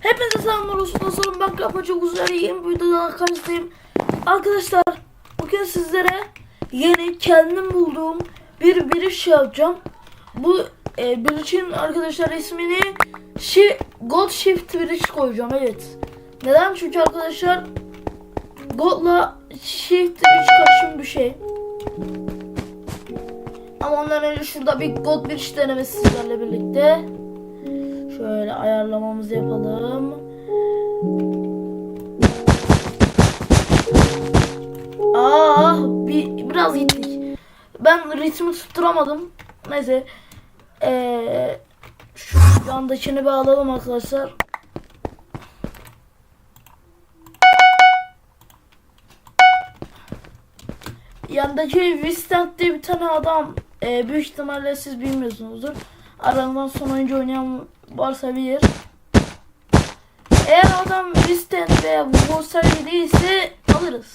Hepinize selamlar olsun. Nasılım ben Kapaçı Uzarıyım. Bu videoda karşınızdayım. Arkadaşlar bugün sizlere yeni kendim bulduğum bir biriş yapacağım. Bu e, birişin arkadaşlar ismini Şi God Shift biriş koyacağım. Evet. Neden? Çünkü arkadaşlar God'la Shift biriş karışım bir şey. Ama ondan önce şurada bir God biriş denemesi sizlerle birlikte. Şöyle ayarlamamızı yapalım. Ah bir, biraz gittik. Ben ritmi tutturamadım. Neyse. Ee, şu yandakini bir alalım arkadaşlar. Yandaki Vistant diye bir tane adam e, büyük ihtimalle siz bilmiyorsunuzdur. Aranızdan son oyuncu oynayan varsa bilir. Eğer adam Vistant veya Volkswagen değilse alırız.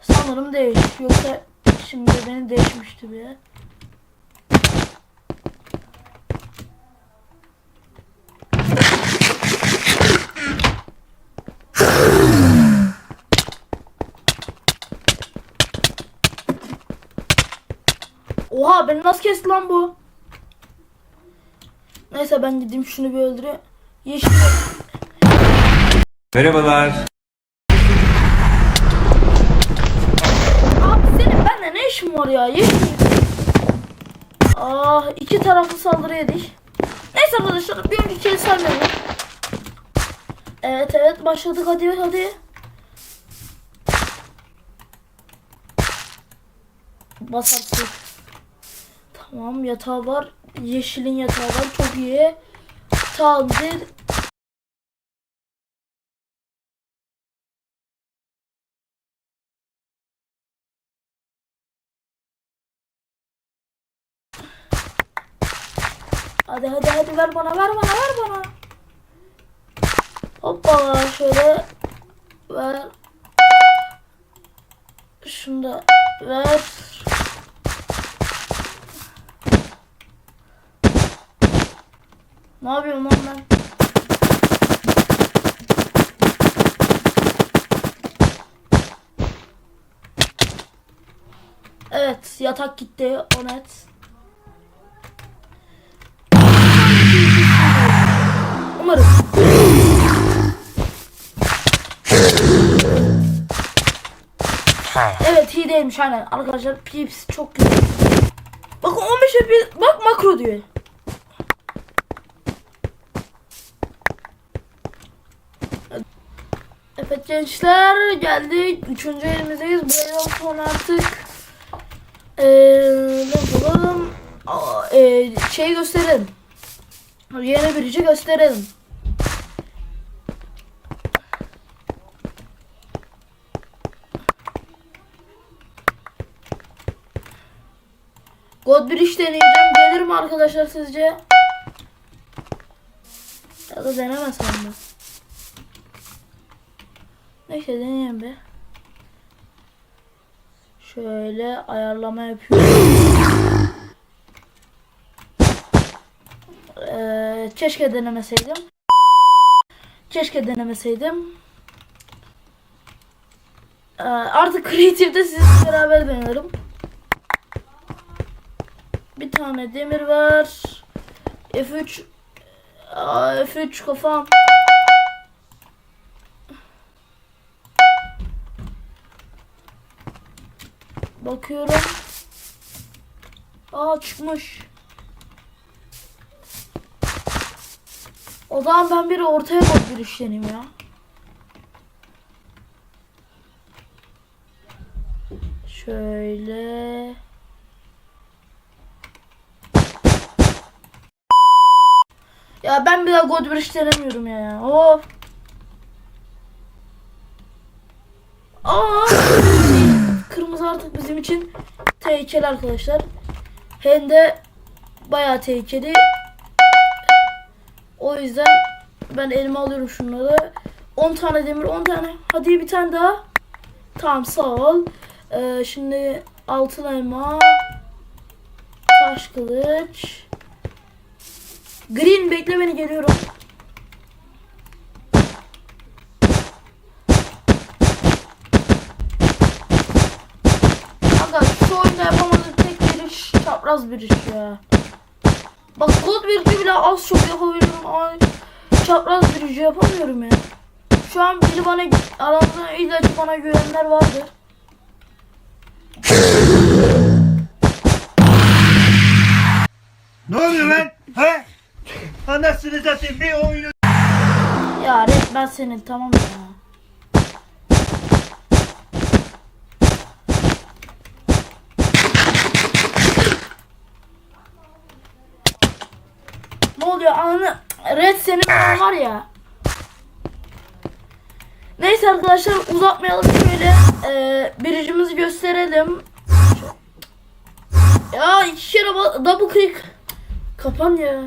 Sanırım değil. Yoksa şimdi beni değişmişti bir. Beni nasıl kesti lan bu? Neyse ben gideyim şunu bir öldüreyim. Yeşil. Merhabalar. Abi senin benimle ne işin var ya? Yeşil. Ah iki taraflı saldırı yedik. Neyse arkadaşlar bir önceki kez. Evet evet başladık hadi hadi. Basarsın. Tamam yatağı var. Yeşilin yatağı var. Çok iyi. Tamamdır. Hadi hadi hadi ver bana ver bana ver bana. Hoppa şöyle ver. Şunu da ver. Ne yapıyorum lan ben? Evet yatak gitti o net. Umarım. Evet iyi değilmiş aynen arkadaşlar pips çok güzel. Bakın 15 FPS bak makro diyor. Gençler geldik. Üçüncü elimizdeyiz. Bu elden sonra artık eee ne yapalım? Aa, eee, şey gösterelim. Yeni birici gösterelim. God Bridge deneyeceğim. Gelir mi arkadaşlar sizce? Ya da denemesem mi? Neyse deneyelim be. Şöyle ayarlama yapıyorum. Ee, keşke denemeseydim. Keşke denemeseydim. Ee, artık Creative'de sizle beraber deniyorum. Bir tane demir var. F3 Aa, F3 kafam. Bakıyorum. Aa çıkmış. O zaman ben bir ortaya bak bir işleneyim ya. Şöyle. Ya ben bir daha God Bridge denemiyorum ya. Of. Aa, kırmızı artık bizim için tehlikeli arkadaşlar. Hem de bayağı tehlikeli. O yüzden ben elime alıyorum şunları. 10 tane demir 10 tane. Hadi bir tane daha. Tamam sağ ol. Ee, şimdi altın elma. Taş kılıç. Green bekle beni geliyorum. Çapraz bir iş ya. Bak kod bir bile az çok yapabiliyorum ama çapraz bir iş yapamıyorum ya. Şu an biri bana aramda ilaç bana güvenler vardır. Ne oluyor lan? He? Anasını satayım bir oyunu Ya resmen senin tamam ya. Ne oluyor anı? Red senin var ya. Neyse arkadaşlar uzatmayalım şöyle e, biricimizi gösterelim. Ya iki kere double click. Kapan ya.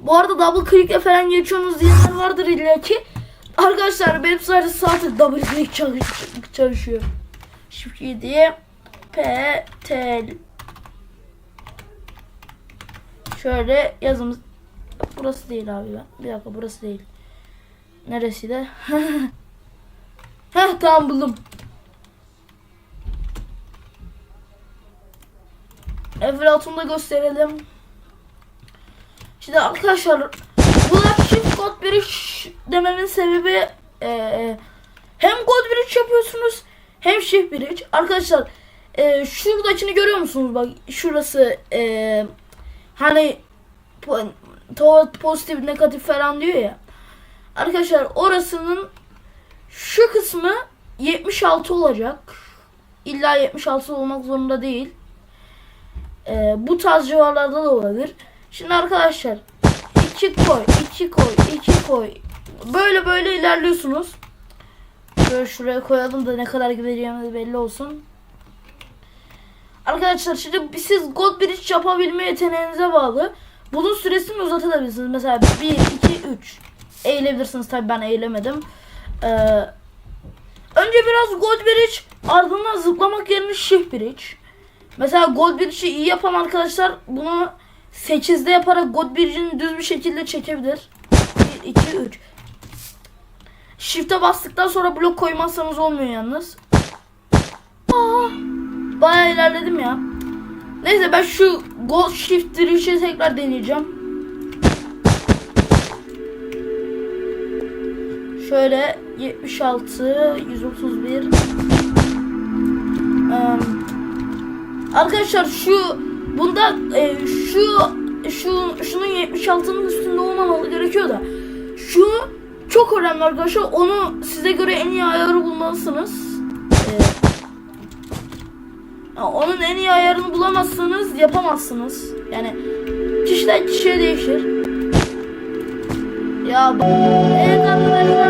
Bu arada double click'le falan geçiyorsunuz diyenler vardır illa ki. Arkadaşlar benim sadece saati double click çalış çalışıyor. Şimdi P T Şöyle yazımız burası değil abi ben. Bir dakika burası değil. Neresi de? Heh tamam buldum. Eflatunu da gösterelim. Şimdi arkadaşlar buna shift code bridge dememin sebebi e, hem code bridge yapıyorsunuz hem shift bridge. Arkadaşlar e, şuradakini görüyor musunuz? Bak şurası e, hani pozitif negatif falan diyor ya. Arkadaşlar orasının şu kısmı 76 olacak. İlla 76 olmak zorunda değil. Ee, bu tarz civarlarda da olabilir. Şimdi arkadaşlar 2 koy, 2 koy, 2 koy. Böyle böyle ilerliyorsunuz. Şöyle şuraya koyalım da ne kadar gideceğimiz belli olsun. Arkadaşlar şimdi siz God Bridge yapabilme yeteneğinize bağlı. Bunun süresini uzatabilirsiniz. Mesela 1, 2, 3. Eğilebilirsiniz tabi ben eğilemedim. Ee, önce biraz God Bridge ardından zıplamak yerine Shift Bridge. Mesela God Bridge'i iyi yapan arkadaşlar bunu 8'de yaparak God Bridge'ini düz bir şekilde çekebilir. 1, 2, 3. Shift'e bastıktan sonra blok koymazsanız olmuyor yalnız. Bayağı ilerledim ya. Neyse ben şu God Shift Bridge'i tekrar deneyeceğim. Şöyle 76, 131. Eee Arkadaşlar şu bunda e, şu şu şunun 76'nın üstünde olmamalı gerekiyor da şu çok önemli arkadaşlar. Onu size göre en iyi ayarı bulmalısınız. Onun en iyi ayarını bulamazsanız yapamazsınız. Yani kişiden kişiye değişir. Ya bak-